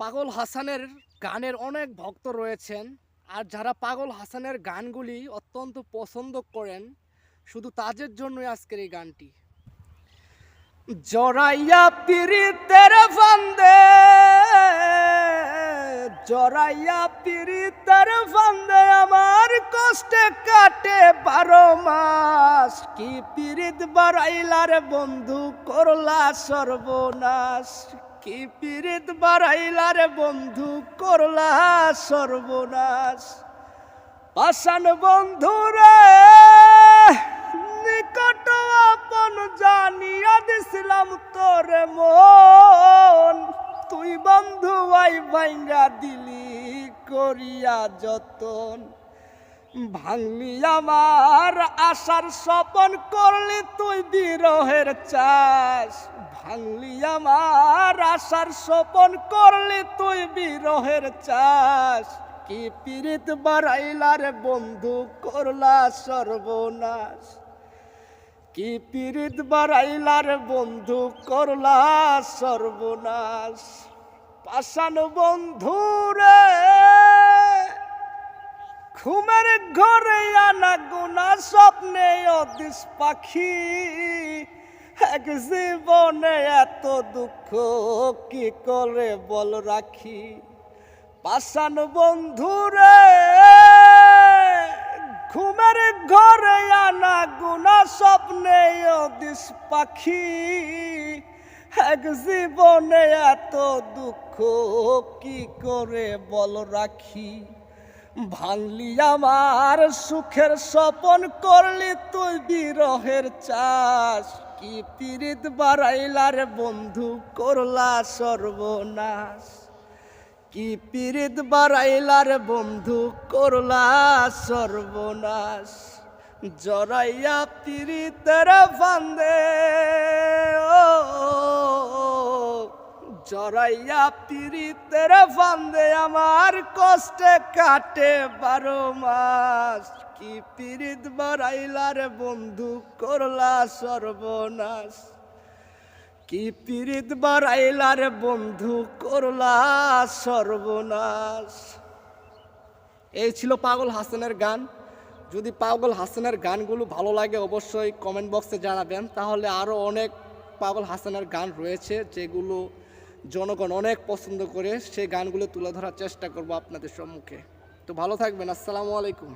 পাগল হাসানের গানের অনেক ভক্ত রয়েছেন আর যারা পাগল হাসানের গানগুলি অত্যন্ত পছন্দ করেন, শুধু তাদের জন্যই আজকের এই গানটি। জড়াইয়া পিরিতের ফান্দে জড়াইয়া পিরিতের ফান্দে আমার কষ্টে কাটে বারো মাস। কি পিরিত বাড়াইলার বন্ধু করলা সর্বনাশ। কি পিরিত বাড়াইলার বন্ধু করলা সর্বনাশ। পাশান বন্ধুরে, নিকট আপন জানিয়া দিছিলাম তোরে মন তুই বন্ধু, আই ভাঙ্গা দিলি করিয়া যতন। ভাঙলি আমার আশার স্বপন, করলি তুই বিরহের চাষ। ভাঙলি আমার আশার স্বপন, করলি তুই বিরহের চাষ। কি পীড়িত বাড়াইলার বন্ধু, করলা সর্বনাশ। কি পীড়িত বাড়াইলার বন্ধু করলা সর্বনাশ? পাশান বন্ধুরে, ঘুমের ঘরে আনা গুনা স্বপ্নে অদিস পাখি। এক জীবনে এত দুঃখ কি করে বল রাখি? পাশান বন্ধুরে, ঘুমের ঘরে আনা গুনা স্বপ্নে অদিস পাখি। এক জীবনে এত দুঃখ, কি করে বল রাখি? ভাঙলি আমার সুখের স্বপন করলি তুই বিরহের চাষ। কি পীড়িত বাড়াইলার বন্ধু করলা সর্বনাশ। কি পীড়িত বাড়াইলার বন্ধু করলা সর্বনাশ। জরাইয়া পীড়িতের ফান্দে, ও জরাইয়া পীড়িতের ফান্দে আমার কষ্টে কাটে বারো মাস। কি পীড়িত বাড়াইলার বন্ধু করলা সর্বনাশ। কি পীড়িত বাড়াইলার বন্ধু করলা সর্বনাশ। এই ছিল পাগল হাসানের গান। যদি পাগল হাসানের গানগুলো ভালো লাগে অবশ্যই কমেন্ট বক্সে জানাবেন। তাহলে আরও অনেক পাগল হাসানের গান রয়েছে, যেগুলো জনগণ অনেক পছন্দ করে। সেই গানগুলো তুলে ধরার চেষ্টা করব আপনাদের সম্মুখে। তো ভালো থাকবেন, আসসালামু আলাইকুম।